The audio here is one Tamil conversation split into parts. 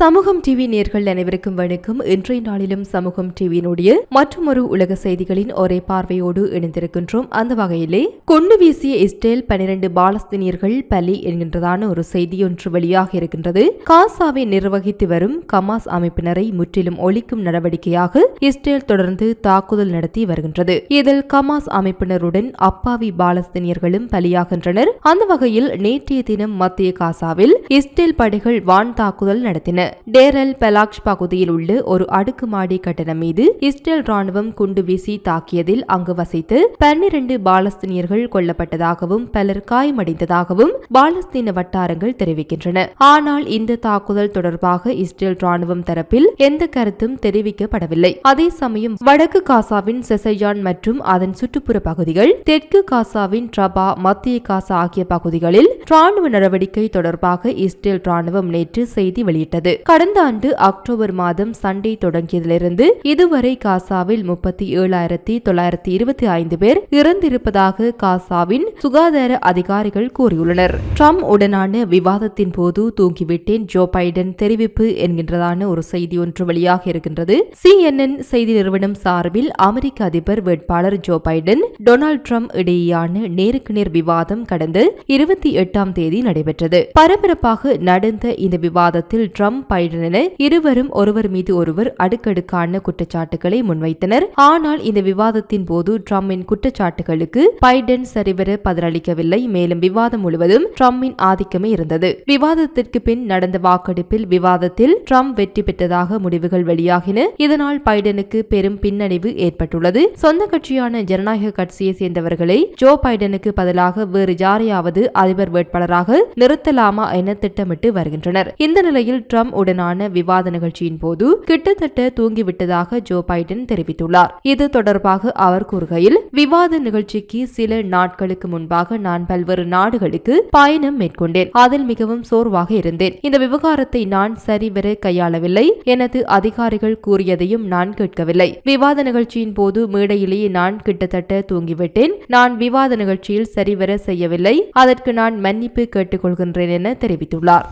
சமூகம் டிவி நேர்கள் அனைவருக்கும் வணக்கம். இன்றைய நாளிலும் சமூகம் டிவியினுடைய மற்றொரு உலக செய்திகளின் ஒரே பார்வையோடு இணைந்திருக்கின்றோம். அந்த வகையிலே கொண்டு வீசிய இஸ்ரேல் பனிரெண்டு பாலஸ்தீனியர்கள் பலி என்கின்றதான ஒரு செய்தியொன்று வெளியாக இருக்கின்றது. காசாவை நிர்வகித்து வரும் கமாஸ் அமைப்பினரை முற்றிலும் ஒழிக்கும் நடவடிக்கையாக இஸ்ரேல் தொடர்ந்து தாக்குதல் நடத்தி வருகின்றது. இதில் கமாஸ் அமைப்பினருடன் அப்பாவி பாலஸ்தீனியர்களும் பலியாகின்றனர். அந்த வகையில் நேற்றைய தினம் மத்திய காசாவில் இஸ்ரேல் படைகள் வான் தாக்குதல் நடத்தின. டேரல் பெலாக்ஷ் பகுதியில் உள்ள ஒரு அடுக்குமாடி கட்டணம் மீது இஸ்ரேல் ராணுவம் குண்டு வீசி தாக்கியதில் அங்கு வசித்து பன்னிரண்டு பாலஸ்தீனியர்கள் கொல்லப்பட்டதாகவும் பலர் காயமடைந்ததாகவும் பாலஸ்தீன வட்டாரங்கள் தெரிவிக்கின்றன. ஆனால் இந்த தாக்குதல் தொடர்பாக இஸ்ரேல் ராணுவம் தரப்பில் எந்த கருத்தும் தெரிவிக்கப்படவில்லை. அதே சமயம் வடக்கு காசாவின் செசையான் மற்றும் அதன் சுற்றுப்புற பகுதிகள் தெற்கு காசாவின் ட்ரபா மத்திய காசா ஆகிய பகுதிகளில் ராணுவ நடவடிக்கை தொடர்பாக இஸ்ரேல் ராணுவம் நேற்று செய்தி வெளியிட்டது. கடந்த ஆண்டு அக்டோபர் மாதம் சண்டை தொடங்கியதிலிருந்து இதுவரை காசாவில் முப்பத்தி ஏழாயிரத்தி தொள்ளாயிரத்தி இருபத்தி ஐந்து பேர் இறந்திருப்பதாக காசாவின் சுகாதார அதிகாரிகள் கூறியுள்ளனர். ட்ரம்ப் உடனான விவாதத்தின் போது தூங்கிவிட்டேன் ஜோ பைடன் தெரிவிப்பு என்கின்றதான ஒரு செய்தி ஒன்று வெளியாக இருக்கின்றது. சிஎன்என் செய்தி நிறுவனம் சார்பில் அமெரிக்க அதிபர் வேட்பாளர் ஜோ பைடன் டொனால்டு ட்ரம்ப் இடையேயான நேருக்கு நேர் விவாதம் கடந்த இருபத்தி எட்டாம் தேதி நடைபெற்றது. பரபரப்பாக நடந்த இந்த விவாதத்தில் ட்ரம்ப் பயிரினர் இருவரும் ஒருவர் மீது ஒருவர் அடுக்கடுக்கான குற்றச்சாட்டுகளை முன்வைத்தனர். ஆனால் இந்த விவாதத்தின் போது ட்ரம்பின் குற்றச்சாட்டுகளுக்கு பைடன் சரிவர பதிலளிக்கவில்லை. மேலும் விவாதம் முழுவதும் ட்ரம்பின் ஆதிக்கமே இருந்தது. விவாதத்திற்கு பின் நடந்த வாக்கெடுப்பில் விவாதத்தில் ட்ரம்ப் வெற்றி பெற்றதாக முடிவுகள் வெளியாகின. இதனால் பைடனுக்கு பெரும் பின்னடைவு ஏற்பட்டுள்ளது. சொந்த கட்சியான ஜனநாயக கட்சியை சேர்ந்தவர்களை ஜோ பைடனுக்கு பதிலாக வேறு யாரையாவது அதிபர் வேட்பாளராக நிறுத்தலாமா என திட்டமிட்டு வருகின்றனர். இந்த நிலையில் ட்ரம்ப் உடனான விவாத நிகழ்ச்சியின் போது கிட்டத்தட்ட தூங்கிவிட்டதாக ஜோ பைடன் தெரிவித்துள்ளார். இது தொடர்பாக அவர் கூறுகையில் விவாத நிகழ்ச்சிக்கு சில நாட்களுக்கு முன்பாக நான் பல்வேறு நாடுகளுக்கு பயணம் மேற்கொண்டேன். அதில் மிகவும் சோர்வாக இருந்தேன். இந்த விவகாரத்தை நான் சரிவர கையாளவில்லை. எனது அதிகாரிகள் கூறியதையும் நான் கேட்கவில்லை. விவாத நிகழ்ச்சியின் போது மேடையிலேயே நான் கிட்டத்தட்ட தூங்கிவிட்டேன். நான் விவாத நிகழ்ச்சியில் சரிவர செய்யவில்லை. அதற்கு நான் மன்னிப்பு கேட்டுக்கொள்கின்றேன் என தெரிவித்துள்ளார்.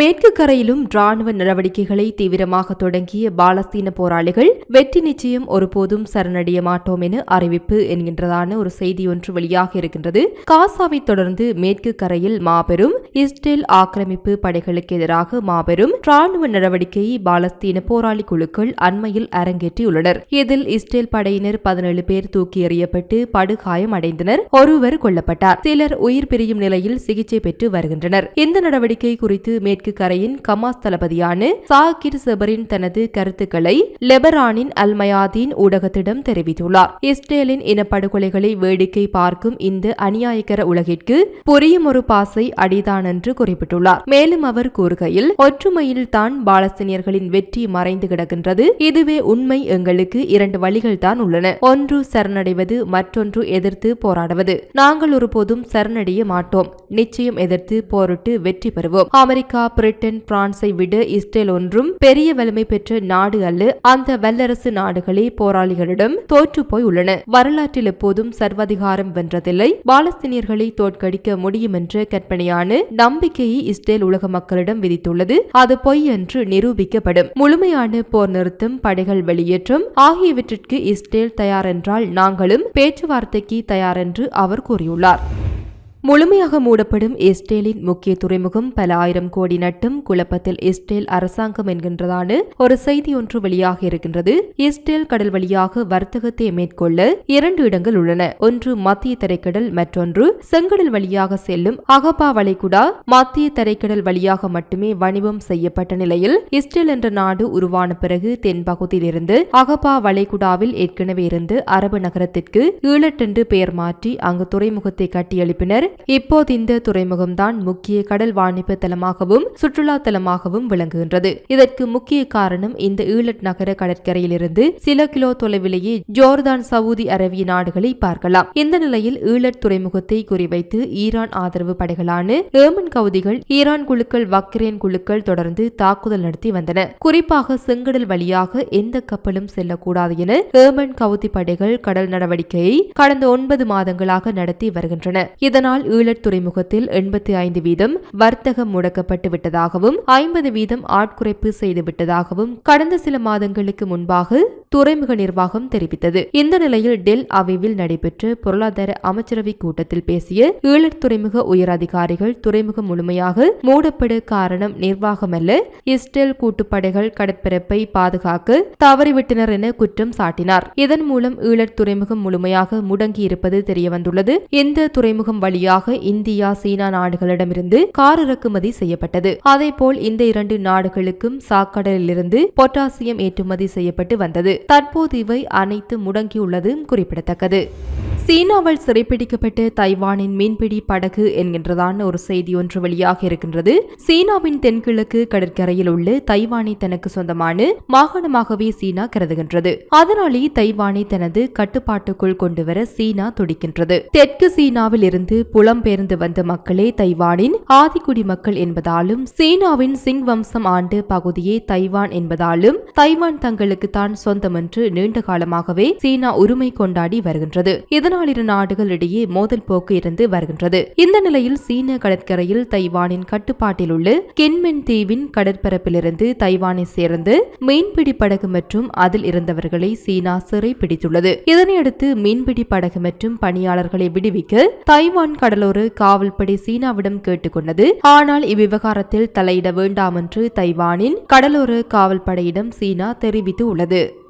மேற்கு கரையிலும் ராணுவ நடவடிக்கைகளை தீவிரமாக தொடங்கிய பாலஸ்தீன போராளிகள் வெற்றி நிச்சயம் ஒருபோதும் சரணடைய மாட்டோம் என அறிவிப்பு என்கின்றதான ஒரு செய்தி ஒன்று வெளியாக இருக்கின்றது. காசாவை தொடர்ந்து மேற்கு கரையில் மாபெரும் இஸ்ரேல் ஆக்கிரமிப்பு படைகளுக்கு எதிராக மாபெரும் ராணுவ நடவடிக்கையை பாலஸ்தீன போராளி குழுக்கள் அண்மையில் அரங்கேற்றியுள்ளனர். இதில் இஸ்ரேல் படையினர் பதினேழு பேர் தூக்கி எறியப்பட்டு படுகாயம் அடைந்தனர். ஒருவர் கொல்லப்பட்டார். சிலர் உயிர் பிரியும் நிலையில் சிகிச்சை பெற்று வருகின்றனர். இந்த நடவடிக்கை குறித்து மேற்கு மேற்கு கரையின் கமாஸ் தளபதியான சாகிர் செபரின் தனது கருத்துக்களை லெபரானின் அல்மயாதீன் ஊடகத்திடம் தெரிவித்துள்ளார். இஸ்ரேலின் இனப்படுகொலைகளை வேடிக்கை பார்க்கும் இந்த அநியாயக்கர உலகிற்கு புரியும் ஒரு பாசை அடிதான் என்று குறிப்பிட்டுள்ளார். மேலும் அவர் கூறுகையில் ஒற்றுமையில் தான் பாலஸ்தீனியர்களின் வெற்றி மறைந்து கிடக்கின்றது. இதுவே உண்மை. எங்களுக்கு இரண்டு வழிகள் தான் உள்ளன. ஒன்று சரணடைவது. மற்றொன்று எதிர்த்து போராடுவது. நாங்கள் ஒருபோதும் சரணடைய மாட்டோம். நிச்சயம் எதிர்த்து போரிட்டு வெற்றி பெறுவோம். அமெரிக்கா பிரிட்டன் பிரான்ஸை விட இஸ்ரேல் ஒன்றும் பெரிய வலிமை பெற்ற நாடு அல்ல. அந்த வல்லரசு நாடுகளே போராளிகளிடம் தோற்று போய் உள்ளன. வரலாற்றில் எப்போதும் சர்வாதிகாரம் வென்றதில்லை. பாலஸ்தீனியர்களை தோற்கடிக்க முடியும் என்ற கற்பனையான நம்பிக்கையை இஸ்ரேல் உலக மக்களிடம் விதித்துள்ளது. அது பொய் என்று நிரூபிக்கப்படும். முழுமையான போர் நிறுத்தம் படைகள் வெளியேற்றம் ஆகியவற்றிற்கு இஸ்ரேல் தயார் என்றால் நாங்களும் பேச்சுவார்த்தைக்கு தயார் என்று அவர் கூறியுள்ளார். முழுமையாக மூடப்படும் இஸ்ரேலின் முக்கிய துறைமுகம் பல ஆயிரம் கோடி நட்டும் குழப்பத்தில் இஸ்ரேல் அரசாங்கம் என்கின்றதான ஒரு செய்தி ஒன்று வெளியாக இருக்கின்றது. இஸ்ரேல் கடல் வழியாக வர்த்தகத்தை மேற்கொள்ள இரண்டு இடங்கள் உள்ளன. ஒன்று மத்திய தரைக்கடல் மற்றொன்று செங்கடல் வழியாக செல்லும் அகபா வளைகுடா. மத்திய தரைக்கடல் வழியாக மட்டுமே வணிபம் செய்யப்பட்ட நிலையில் இஸ்ரேல் என்ற நாடு உருவான பிறகு தென்பகுதியிலிருந்து அகபா வளைகுடாவில் ஏற்கனவே இருந்து அரபு நகரத்திற்கு ஈழட்டென்று பெயர் மாற்றி அங்கு துறைமுகத்தை கட்டியெழுப்பினர். இப்போது இந்த துறைமுகம்தான் முக்கிய கடல் வாணிப தலமாகவும் சுற்றுலா தலமாகவும் விளங்குகின்றது. இதற்கு முக்கிய காரணம் இந்த ஈழட் நகர கடற்கரையிலிருந்து சில கிலோ தொலைவிலேயே ஜோர்தான் சவுதி அரேபிய நாடுகளை பார்க்கலாம். இந்த நிலையில் ஈழட் துறைமுகத்தை குறிவைத்து ஈரான் ஆதரவு படைகளான ஏமன் கவுதிகள் ஈரான் குழுக்கள் வக்ரேன் குழுக்கள் தொடர்ந்து தாக்குதல் நடத்தி வந்தன. குறிப்பாக செங்கடல் வழியாக எந்த கப்பலும் செல்லக்கூடாது என ஏமன் கவுதி படைகள் கடல் நடவடிக்கையை கடந்த ஒன்பது மாதங்களாக நடத்தி வருகின்றன. இதனால் இதனால் ஈழத் துறைமுகத்தில் எண்பத்தி ஐந்து வீதம் வர்த்தகம் முடக்கப்பட்டு விட்டதாகவும் ஐம்பது வீதம் ஆட்குறைப்பு செய்துவிட்டதாகவும் கடந்த சில மாதங்களுக்கு முன்பாக துறைமுக நிர்வாகம் தெரிவித்தது. இந்த நிலையில் டெல் அவிவில் நடைபெற்ற பொருளாதார அமைச்சரவை கூட்டத்தில் பேசிய ஈழத் துறைமுக உயர் அதிகாரிகள் துறைமுகம் முழுமையாக மூடப்பட காரணம் நிர்வாகமல்ல. இஸ்ரேல் கூட்டுப்படைகள் கடற்பரப்பை பாதுகாக்க தவறிவிட்டனர் என குற்றம் சாட்டினார். இதன் மூலம் ஈழத் துறைமுகம் முழுமையாக முடங்கியிருப்பது தெரியவந்துள்ளது. இந்த துறைமுகம் வழியாக இந்தியா சீனா நாடுகளிடமிருந்து கார் இறக்குமதி செய்யப்பட்டது. அதேபோல் இந்த இரண்டு நாடுகளுக்கும் சாக்கடலிலிருந்து பொட்டாசியம் ஏற்றுமதி செய்யப்பட்டு வந்தது. தற்போது இவை அனைத்து முடங்கியுள்ளதும் குறிப்பிடத்தக்கது. சீனாவால் சிறைப்பிடிக்கப்பட்ட தைவானின் மீன்பிடி படகு என்கின்றதான ஒரு செய்தி ஒன்று வெளியாக இருக்கின்றது. சீனாவின் தென்கிழக்கு கடற்கரையில் உள்ள தைவானை தனக்கு சொந்தமான மாகாணமாகவே சீனா கருதுகின்றது. அதனாலே தைவானை தனது கட்டுப்பாட்டுக்குள் கொண்டுவர சீனா துடிக்கின்றது. தெற்கு சீனாவில் இருந்து புலம்பெயர்ந்து வந்த மக்களே தைவானின் ஆதிக்குடி மக்கள் என்பதாலும் சீனாவின் சிங் வம்சம் ஆண்டு பகுதியே தைவான் என்பதாலும் தைவான் தங்களுக்கு தான் சொந்தம் என்று நீண்ட காலமாகவே சீனா உரிமை கொண்டாடி வருகின்றது. இதன் இதனால் இரு நாடுகளிடையே மோதல் போக்கு இருந்து வருகின்றது. இந்த நிலையில் சீன கடற்கரையில் தைவானின் கட்டுப்பாட்டில் உள்ள கென்மென் தீவின் கடற்பரப்பிலிருந்து தைவானை சேர்ந்து மீன்பிடி படகு மற்றும் அதில் இருந்தவர்களை சீனா சிறை பிடித்துள்ளது. இதனையடுத்து மீன்பிடி படகு மற்றும் பணியாளர்களை விடுவிக்க தைவான் கடலோர காவல்படை சீனாவிடம் கேட்டுக்கொண்டது. ஆனால் இவ்விவகாரத்தில் தலையிட வேண்டாம் என்று தைவானின் கடலோர காவல்படையிடம் சீனா தெரிவித்து உள்ளது